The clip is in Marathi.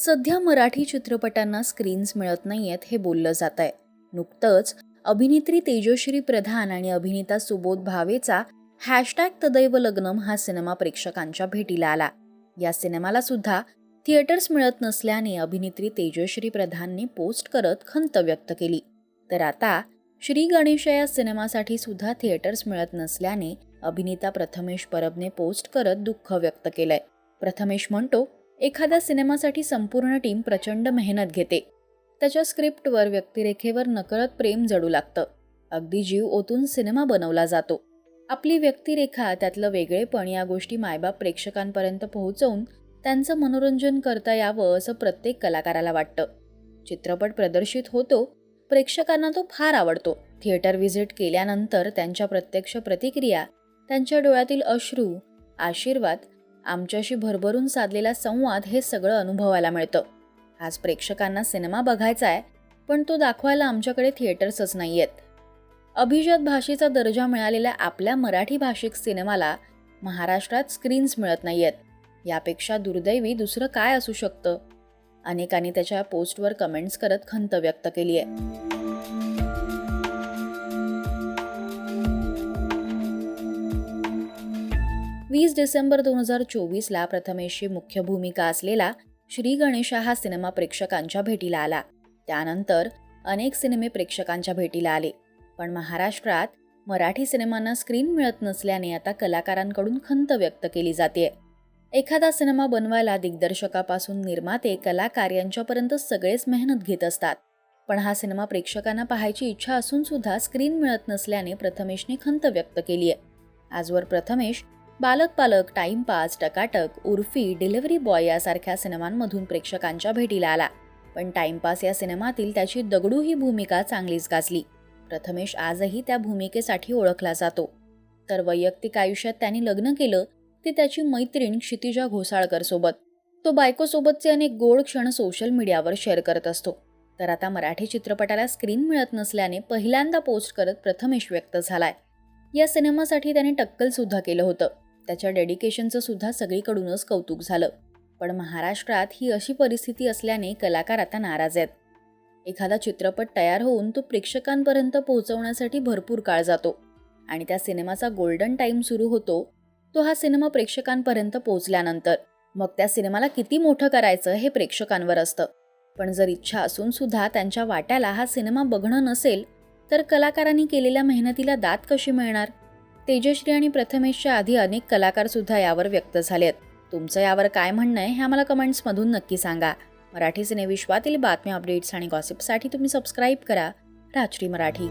सध्या मराठी चित्रपटांना स्क्रीन्स मिळत नाहीयेत हे बोललं जात आहे नुकतंच अभिनेत्री तेजश्री प्रधान आणि अभिनेता सुबोध भावेचा हॅशटॅग तदैव लग्नम हा सिनेमा प्रेक्षकांच्या भेटीला आला. या सिनेमाला सुद्धा थिएटर्स मिळत नसल्याने अभिनेत्री तेजश्री प्रधानने पोस्ट करत खंत व्यक्त केली. तर आता श्री गणेश या सिनेमासाठी सुद्धा थिएटर्स मिळत नसल्याने अभिनेता प्रथमेश परबने पोस्ट करत दुःख व्यक्त केलंय. प्रथमेश म्हणतो एखाद्या सिनेमासाठी संपूर्ण टीम प्रचंड मेहनत घेते. त्याच्या स्क्रिप्टवर व्यक्तिरेखेवर नकळत प्रेम जडू लागतं. अगदी जीव ओतून सिनेमा बनवला जातो. आपली व्यक्तिरेखा त्यातलं वेगळेपण या गोष्टी मायबाप प्रेक्षकांपर्यंत पोहोचवून त्यांचं मनोरंजन करता यावं असं प्रत्येक कलाकाराला वाटतं. चित्रपट प्रदर्शित होतो प्रेक्षकांना तो फार आवडतो. थिएटर व्हिजिट केल्यानंतर त्यांच्या प्रत्यक्ष प्रतिक्रिया त्यांच्या डोळ्यातील अश्रू आशीर्वाद आमच्याशी भरभरून साधलेला संवाद हे सगळं अनुभवायला मिळतं. आज प्रेक्षकांना सिनेमा बघायचा आहे पण तो दाखवायला आमच्याकडे थिएटर्सच नाही आहेत अभिजात भाषेचा दर्जा मिळालेल्या आपल्या मराठी भाषिक सिनेमाला महाराष्ट्रात स्क्रीन्स मिळत नाही आहेत यापेक्षा दुर्दैवी दुसरं काय असू शकतं? अनेकांनी त्याच्या पोस्टवर कमेंट्स करत खंत व्यक्त केली आहे वीस डिसेंबर दोन हजार चोवीसला प्रथमेशची मुख्य भूमिका असलेला श्री गणेशा हा सिनेमा प्रेक्षकांच्या भेटीला आला. त्यानंतर अनेक सिनेमे प्रेक्षकांच्या भेटीला आले. पण महाराष्ट्रात मराठी सिनेमांना स्क्रीन मिळत नसल्याने आता कलाकारांकडून खंत व्यक्त केली जाते एखादा सिनेमा बनवायला दिग्दर्शकापासून निर्माते कलाकार यांच्यापर्यंत सगळेच मेहनत घेत असतात. पण हा सिनेमा प्रेक्षकांना पाहायची इच्छा असून सुद्धा स्क्रीन मिळत नसल्याने प्रथमेशने खंत व्यक्त केली आहे आजवर Prathamesh Balak Palak timepass Takatak Urfi delivery boy यासारख्या सिनेमांमधून प्रेक्षकांच्या भेटीला आला. पण टाइमपास या सिनेमातील त्याची दगडू ही भूमिका चांगलीच गाजली. प्रथमेश आजही त्या भूमिकेसाठी ओळखला जातो. तर वैयक्तिक आयुष्यात त्यांनी लग्न केलं ते त्याची मैत्रीण क्षितिजा घोसाळकर सोबत. तो बायकोसोबतचे अनेक गोड क्षण सोशल मीडियावर शेअर करत असतो. तर आता मराठी चित्रपटाला स्क्रीन मिळत नसल्याने पहिल्यांदा पोस्ट करत प्रथमेश व्यक्त झालाय. या सिनेमासाठी त्याने टक्कल सुद्धा केलं होतं. त्याच्या डेडिकेशनचं सुद्धा सगळीकडूनच कौतुक झालं. पण महाराष्ट्रात ही अशी परिस्थिती असल्याने कलाकार आता नाराज आहेत. एखादा चित्रपट तयार होऊन तो प्रेक्षकांपर्यंत पोहोचवण्यासाठी भरपूर काळ जातो. आणि त्या सिनेमाचा गोल्डन टाईम सुरू होतो तो हा सिनेमा प्रेक्षकांपर्यंत पोहोचल्यानंतर. मग त्या सिनेमाला किती मोठं करायचं हे प्रेक्षकांवर असतं. पण जर इच्छा असून सुद्धा त्यांच्या वाट्याला हा सिनेमा बघणं नसेल तर कलाकारांनी केलेल्या मेहनतीला दात कशी मिळणार? तेजश्री आणि प्रथमेशच्या आधी अनेक कलाकारसुद्धा यावर व्यक्त झालेत. तुमचं यावर काय म्हणणं आहे हे आम्हाला कमेंट्समधून नक्की सांगा. मराठी सिनेविश्वातील बातम्या अपडेट्स आणि गॉसिपसाठी तुम्ही सबस्क्राईब करा. राजश्री मराठी.